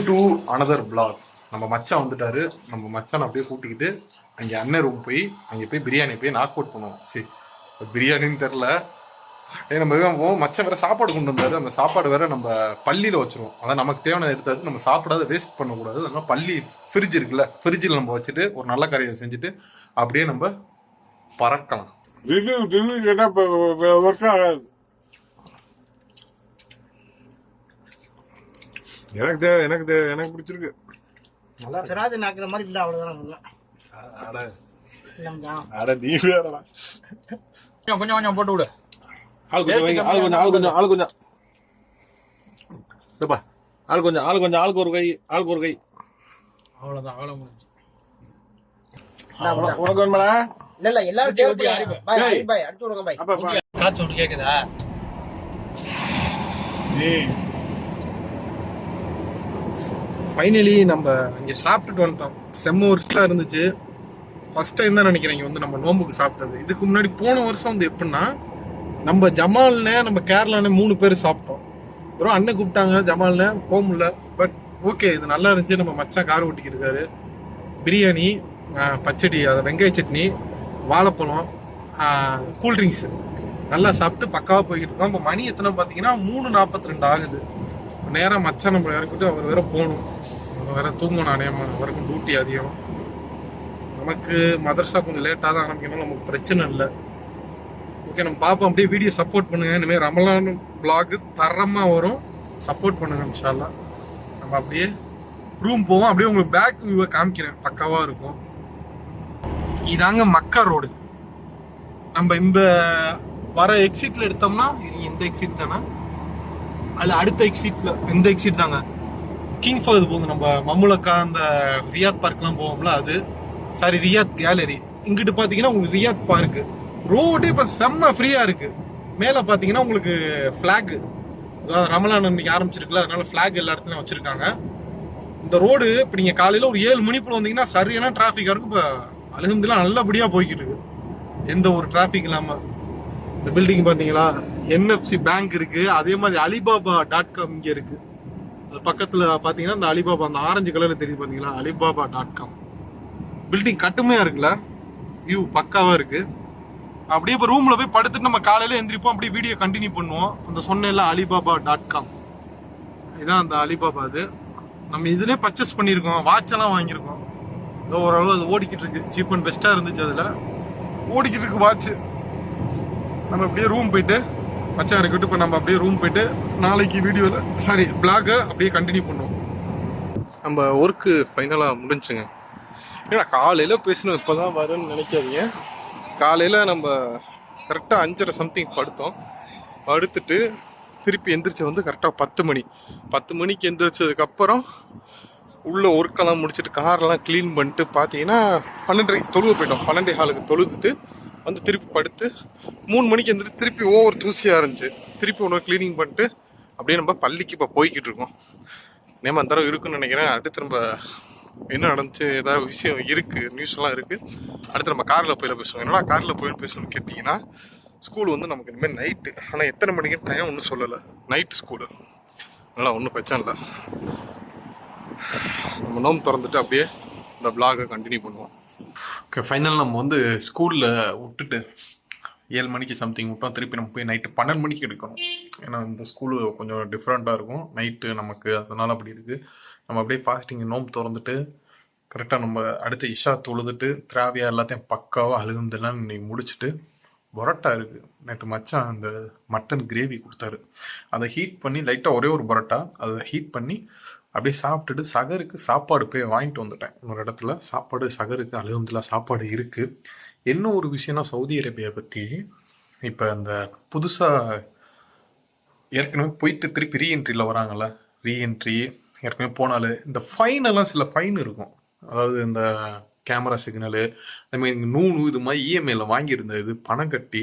Welcome to another black நம்ம மச்சான் வந்துட்டாரு. நம்ம மச்சான் அப்படியே கூட்டிக்கிட்டு அங்கே அண்ணன் ரூம் போய் அங்கே போய் பிரியாணி போய் நாக் அவுட் பண்ணுவோம். சரி பிரியாணின்னு தெரில ஏ நம்ம போவோம் மச்சான் வேற சாப்பாடு கொண்டு வந்தாரு. அந்த சாப்பாடு வேற நம்ம பள்ளியில் வச்சிருவோம். அதான் நமக்கு தேவையான எடுத்தாது. நம்ம சாப்பிடாத வேஸ்ட் பண்ணக்கூடாது. அதனால பள்ளி ஃப்ரிட்ஜ் இருக்குல்ல ஃப்ரிட்ஜில் நம்ம வச்சுட்டு ஒரு நல்ல கரையை செஞ்சுட்டு அப்படியே நம்ம பறக்கலாம். ஒர்க் ஆகாது. எனக்கு தேவை எனக்கு தேவை எனக்கு பிடிச்சிருக்கு. நல்லா சிராஜ் நாக்குற மாதிரி இல்ல அவ்வளவுதான் கொஞ்சம் அட. நீ வேறடா. கொஞ்சம் கொஞ்சம் போட்டு விடு. ஆள் கொஞ்சம் வைங்க ஆள் கொஞ்சம் ஆள் கொஞ்சம் ஆள் கொஞ்சம். இதப்பா ஆள் கொஞ்சம் ஆள் கொஞ்சம் ஆளுக்கு ஒரு கை ஆளுக்கு ஒரு கை. அவ்வளவுதான் அவ்வளவு முடிஞ்சு. உனக்கு வேணுமாடா? இல்ல இல்ல எல்லாரும். பாய் பாய் அடுத்து விடுங்க பாய். ஒன்று கேக்குதா? ஏய் ஃபைனலி நம்ம இங்கே சாப்பிட்டுட்டு வந்துட்டோம். செம்ம ஒர்க்காக இருந்துச்சு. ஃபஸ்ட் டைம் தான் நினைக்கிறேன் இங்கே வந்து நம்ம நோம்புக்கு சாப்பிட்டது. இதுக்கு முன்னாடி போன வருஷம் வந்து எப்படின்னா நம்ம ஜமால்னே நம்ம கேரளானே மூணு பேர் சாப்பிட்டோம். அப்புறம் அண்ணன் கூப்பிட்டாங்க ஜமால்னே போக முடியல. பட் ஓகே இது நல்லா இருந்துச்சு. நம்ம மச்சான் கார் ஓட்டிக்கிட்டு இருக்காரு. பிரியாணி பச்சடி அதை வெங்காய சட்னி வாழைப்பழம் கூல்ட்ரிங்க்ஸு நல்லா சாப்பிட்டு பக்காவாக போய்கிட்டு இருக்கோம். இப்போ மணி எத்தனை பார்த்தீங்கன்னா மூணு நாற்பத்தி ரெண்டு ஆகுது. நேராக மச்சான் நம்ம இறக்கிட்டு அவர் வேற போகணும். அவர் வேற தூங்கணும் அடையாம அவருக்கும் டியூட்டி அதிகம். நமக்கு மதர்சா கொஞ்சம் லேட்டாக தான் ஆரம்பிக்கணும் நமக்கு பிரச்சனை இல்லை. ஓகே நம்ம பார்ப்போம் அப்படியே வீடியோ சப்போர்ட் பண்ணுங்க. இனிமேல் ரமலான் பிளாக் தரமாக வரும். சப்போர்ட் பண்ணுங்க இன்ஷால்லா நம்ம அப்படியே ரூம் போவோம். அப்படியே உங்களுக்கு பேக் வியூவை காமிக்கிறேன். பக்காவாக இருக்கும். இதாங்க மக்கா ரோடு நம்ம இந்த வர எக்ஸிட்டில் எடுத்தோம்னா இந்த எக்ஸிட் தானே? அதில் அடுத்த எக்ஸிட்ல இந்த எக்ஸிட் தாங்க. கிங் ஃபகத் போகுது. நம்ம மம்முலக்கா அந்த ரியாத் பார்க்லாம் போவோம்ல அது. சாரி ரியாத் கேலரி இங்கிட்டு பார்த்தீங்கன்னா உங்களுக்கு ரியாத் பார்க்கு ரோடு இப்போ செம்ம ஃப்ரீயாக இருக்குது மேலே பார்த்தீங்கன்னா உங்களுக்கு ஃப்ளாக் அதாவது ரமலான் இன்னைக்கு ஆரம்பிச்சிருக்குல்ல அதனால ஃப்ளாக் எல்லா இடத்துலையும் வச்சுருக்காங்க. இந்த ரோடு இப்போ நீங்கள் காலையில் ஒரு ஏழு மணி போல் வந்தீங்கன்னா சரியான டிராஃபிக்காக இருக்கும். இப்போ அலகுந்துலாம் நல்லபடியாக போய்கிட்டு இருக்கு. எந்த ஒரு டிராஃபிக் இல்லாமல் இந்த பில்டிங் பார்த்தீங்களா என்எஃப்சி பேங்க் இருக்கு. அதே மாதிரி அலிபாபா டாட் காம் இங்கே இருக்கு. அது பக்கத்தில் பார்த்தீங்கன்னா இந்த அலிபாபா அந்த ஆரஞ்சு கலரில் தெரியுது பார்த்தீங்களா அலிபாபா டாட் காம் பில்டிங் கட்டுமையாக இருக்குல்ல? வியூ பக்காவாக இருக்குது அப்படியே இப்போ ரூமில் போய் படுத்துட்டு நம்ம காலையில் எந்திரிப்போம். அப்படியே வீடியோ கண்டினியூ பண்ணுவோம். அந்த சொன்னேன்ல அலிபாபா டாட் காம் இதுதான் அந்த அலிபாபா அது. நம்ம இதிலே பர்ச்சேஸ் பண்ணியிருக்கோம். வாட்ச் எல்லாம் வாங்கியிருக்கோம். ஏதோ ஓரளவு அது ஓடிக்கிட்டு இருக்கு. சீப் அண்ட் பெஸ்ட்டாக இருந்துச்சு அதில். ஓடிக்கிட்டு இருக்கு வாட்ச்சு நம்ம அப்படியே ரூம் போயிட்டு மச்சான் இருக்கட்டும் இப்போ நம்ம அப்படியே ரூம் போயிட்டு நாளைக்கு வீடியோவில் சாரி பிளாகை அப்படியே கண்டினியூ பண்ணுவோம். நம்ம ஒர்க்கு ஃபைனலாக முடிஞ்சுங்க. ஏன்னா காலையில் பேசணும் இப்போ தான் வரும்னு நினைக்காதீங்க. காலையில் நம்ம கரெக்டாக அஞ்சரை சம்திங் படுத்தோம். படுத்துட்டு திருப்பி எந்திரிச்சு வந்து கரெக்டாக பத்து மணி. பத்து மணிக்கு எந்திரிச்சதுக்கப்புறம் உள்ள ஒர்க்கெல்லாம் முடிச்சுட்டு காரெல்லாம் க்ளீன் பண்ணிட்டு பார்த்தீங்கன்னா பன்னெண்டரைக்கு தொழுவு போயிட்டோம். பன்னெண்டே ஹாலுக்கு தொழுதுட்டு வந்து திருப்பி படுத்து மூணு மணிக்கு எந்திரிச்சு திருப்பி ஓவர் தூசியாக இருந்துச்சு திருப்பி ஒன்று க்ளீனிங் பண்ணிட்டு அப்படியே நம்ம பள்ளிக்கு இப்போ போய்கிட்டு இருக்கோம். நேம அந்த தடவை இருக்குன்னு நினைக்கிறேன். அடுத்து நம்ம என்ன நடந்துச்சு ஏதாவது விஷயம் இருக்குது நியூஸ்லாம் இருக்குது அடுத்து நம்ம காரில் போயில பேசுவோம். என்னடா காரில் போயின்னு பேசணும்னு கேட்டிங்கன்னா ஸ்கூல் வந்து நமக்கு இனிமேல் நைட்டு ஆனால் எத்தனை மணிக்கு டைம் ஒன்றும் சொல்லலை. நைட் ஸ்கூலு அதனால் ஒன்றும் பிரச்சனை இல்லை. நம்ம நோம் திறந்துட்டு அப்படியே இந்த பிளாகை கண்டினியூ பண்ணுவோம். ஓகே ஃபைனல் நம்ம வந்து ஸ்கூலில் விட்டுட்டு ஏழு மணிக்கு சம்திங் விட்டோம் திருப்பி நம்ம போய் நைட்டு பன்னெண்டு மணிக்கு எடுக்கணும். ஏன்னா இந்த ஸ்கூலு கொஞ்சம் டிஃப்ரெண்ட்டாக இருக்கும். நைட்டு நமக்கு அதனால் அப்படி இருக்குது நம்ம அப்படியே ஃபாஸ்டிங் நோம்பு திறந்துட்டு கரெக்டாக நம்ம அடுத்த இஷா தொழுதுட்டு திராவியா எல்லாத்தையும் பக்காவாக அழுகுந்தெல்லாம் இன்னைக்கு முடிச்சுட்டு பரோட்டா இருக்குது நேற்று மச்சான் அந்த மட்டன் கிரேவி கொடுத்தாரு. அதை ஹீட் பண்ணி லைட்டாக ஒரே ஒரு பரோட்டா அதை ஹீட் பண்ணி அப்படியே சாப்பிட்டுட்டு சகருக்கு சாப்பாடு போய் வாங்கிட்டு வந்துட்டேன். இன்னொரு இடத்துல சாப்பாடு சகருக்கு அலுவலத்தில் சாப்பாடு இருக்குது என்ன ஒரு விஷயம்னா சவுதி அரேபியா பற்றி இப்போ அந்த புதுசாக ஏற்கனவே போயிட்டு திருப்பி ரீஎன்ட்ரியில் வராங்கல்ல? ரீஎன்ட்ரி ஏற்கனவே போனாலே இந்த ஃபைன் எல்லாம் சில ஃபைன் இருக்கும். அதாவது இந்த கேமரா சிக்னலு அதுமாதிரி இந்த நூணு இது மாதிரி இஎம்ஐயில் வாங்கியிருந்த இது பணம் கட்டி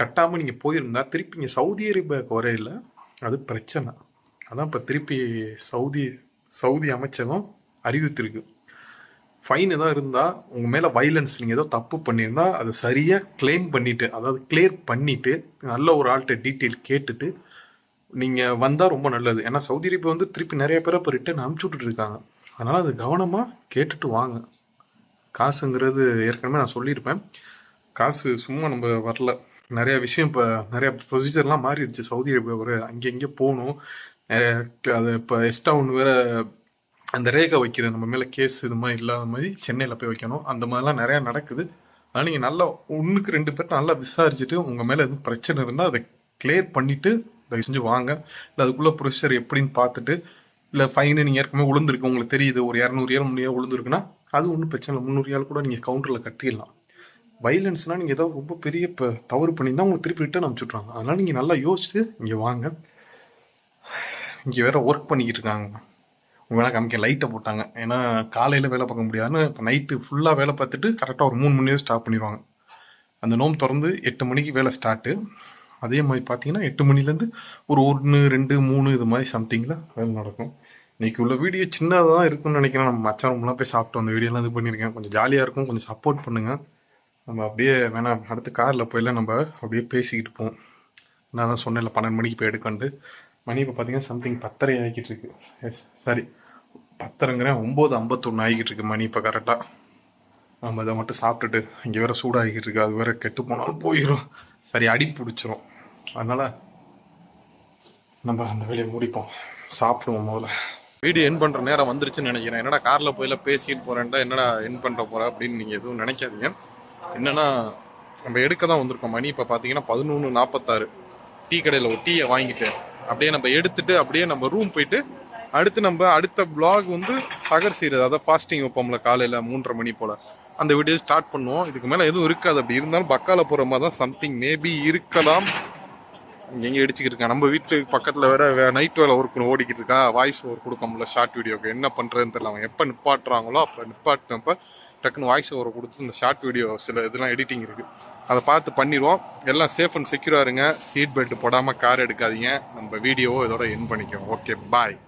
கட்டாமல் நீங்கள் போயிருந்தா திருப்பி இங்கே சவுதி அரேபியாவுக்கு வரையில் அது பிரச்சனை. அதான் இப்போ திருப்பி சவுதி சவுதி அமைச்சகம் அறிவித்திருக்கு. ஃபைன் ஏதாவது இருந்தால் உங்கள் மேலே வைலன்ஸ் நீங்கள் ஏதோ தப்பு பண்ணியிருந்தா அதை சரியாக க்ளைம் பண்ணிவிட்டு அதாவது கிளியர் பண்ணிவிட்டு நல்ல ஒரு ஆள்கிட்ட டீட்டெயில் கேட்டுட்டு நீங்கள் வந்தால் ரொம்ப நல்லது. ஏன்னா சவுதி அரேபியா வந்து திருப்பி நிறைய பேரை இப்போ ரிட்டர்ன் அனுப்பிச்சி இருக்காங்க அதனால் அது கவனமாக கேட்டுட்டு வாங்க. காசுங்கிறது ஏற்கனவே நான் சொல்லியிருப்பேன். காசு சும்மா நம்ம வரல. நிறையா விஷயம் இப்போ நிறையா ப்ரொசீஜர்லாம் மாறிடுச்சு. சவுதி அரேபியா ஒரு அங்கே இங்கே போகணும். அது இப்போ எக்ஸ்ட்ரா ஒன்று வேற அந்த ரேகை வைக்கிறது நம்ம மேலே கேஸ் இது மாதிரி இல்லாத மாதிரி சென்னையில் போய் வைக்கணும். அந்த மாதிரிலாம் நிறையா நடக்குது. அதனால் நீங்கள் நல்லா ஒன்றுக்கு ரெண்டு பேர்ட்ட நல்லா விசாரிச்சுட்டு உங்கள் மேலே எதுவும் பிரச்சனை இருந்தால் அதை கிளியர் பண்ணிவிட்டு தயவு செஞ்சு வாங்க. இல்லை அதுக்குள்ளே ப்ரொசீஜர் எப்படின்னு பார்த்துட்டு இல்லை ஃபைனு நீங்கள் ஏற்கனவே உளுந்துருக்கு உங்களுக்கு தெரியுது ஒரு இரநூறு ஏழு முந்நூறு உளுந்துருக்குன்னா அது ஒன்றும் பிரச்சனை இல்லை. முந்நூறு ஏழு கூட நீங்கள் கவுண்டரில் கட்டிடலாம். வைலன்ஸ்னால் நீங்கள் ஏதோ ரொம்ப பெரிய இப்போ தவறு பண்ணியிருந்தால் உங்களுக்கு திருப்பி ரிட்டர்ன் அனுப்பிச்சுட்றாங்க அதனால் நீங்கள் நல்லா யோசிச்சு இங்கே வாங்க. இங்கே வேறு ஒர்க் பண்ணிக்கிட்டு இருக்காங்க உங்க காமிக்க லைட்டை போட்டாங்க. ஏன்னா காலையில் வேலை பார்க்க முடியாதுன்னு இப்போ நைட்டு ஃபுல்லாக வேலை பார்த்துட்டு கரெக்டாக ஒரு மூணு மணி நேரம் ஸ்டாப் பண்ணிடுவாங்க அந்த நோம் திறந்து எட்டு மணிக்கு வேலை ஸ்டார்ட்டு அதே மாதிரி பார்த்தீங்கன்னா எட்டு மணிலேருந்து ஒரு ஒன்று ரெண்டு மூணு இது மாதிரி சம்திங்கில் வேலை நடக்கும். இன்றைக்கி உள்ள வீடியோ சின்னதாக தான் இருக்கும்னு நினைக்கிறேன். நம்ம மச்சான்மெல்லாம் போய் சாப்பிட்டோம் அந்த வீடியோலாம் இது பண்ணியிருக்கேன். கொஞ்சம் ஜாலியாக இருக்கும். கொஞ்சம் சப்போர்ட் பண்ணுங்கள் நம்ம அப்படியே வேணாம் அடுத்து காரில் போயில நம்ம அப்படியே பேசிக்கிட்டு போவோம் நான் தான் சொன்னேன்ல பன்னெண்டு மணிக்கு போய் எடுக்கண்டு மணி இப்போ பார்த்தீங்கன்னா சம்திங் பத்தரை ஆகிக்கிட்டு இருக்கு. எஸ் சாரி பத்தரைங்கிறேன் ஒம்பது ஐம்பத்தொன்று ஆகிக்கிட்டு இருக்கு மணி இப்போ கரெக்டாக நம்ம இதை மட்டும் சாப்பிட்டுட்டு இங்கே வேறு சூடாகிக்கிட்டு இருக்கு. அது வேற கெட்டு போனாலும் போயிடும் சரி அடி பிடிச்சிரும். அதனால் நம்ம அந்த வேலையை முடிப்போம். சாப்பிடுவோம் முதல்ல. வீடியோ என் பண்ணுற நேரம் வந்துருச்சுன்னு நினைக்கிறேன். என்னடா காரில் போயில பேசிட்டு போகிறேன்டா என்னடா என் பண்ணுற போகிற அப்படின்னு நீங்கள் எதுவும் நினைக்காதீங்க. என்னென்னா நம்ம எடுக்க தான் வந்திருக்கோம். மணி இப்போ பார்த்தீங்கன்னா பதினொன்று நாற்பத்தாறு டீ கடையில் ஒரு டீயை வாங்கிட்டு அப்படியே நம்ம எடுத்துட்டு அப்படியே நம்ம ரூம் போயிட்டு அடுத்து நம்ம அடுத்த பிளாக் வந்து சகர் செய்கிறது அதாவது ஃபாஸ்டிங் வைப்போம்ல காலையில் மூன்றரை மணி போல். அந்த வீடியோ ஸ்டார்ட் பண்ணுவோம். இதுக்கு மேலே எதுவும் இருக்காது. அப்படி இருந்தாலும் பக்கால போகிற மாதிரி தான் சம்திங் மேபி இருக்கலாம் இங்கே எங்கே இடிச்சுக்கிட்டு இருக்கேன் நம்ம வீட்டுக்கு பக்கத்தில் வேற நைட் வேலை ஒர்க் ஓடிக்கிட்டு இருக்கா வாய்ஸ் ஓவர் கொடுக்க முடியல ஷார்ட் வீடியோக்கு என்ன பண்ணுறதுன்னு தெரியல. அவன் எப்போ நிப்பாட்டுறாங்களோ அப்போ நிப்பாட்டினப்போ டக்குன்னு வாய்ஸ் ஓவர் கொடுத்து இந்த ஷார்ட் வீடியோ சில இதெல்லாம் எடிட்டிங் இருக்குது அதை பார்த்து பண்ணிடுவோம் எல்லாம் சேஃப் அண்ட் செக்யூராக இருங்க. சீட் பெல்ட் போடாமல் கார் எடுக்காதீங்க. நம்ம வீடியோவோ இதோட என் பண்ணிக்குவோம். Okay bye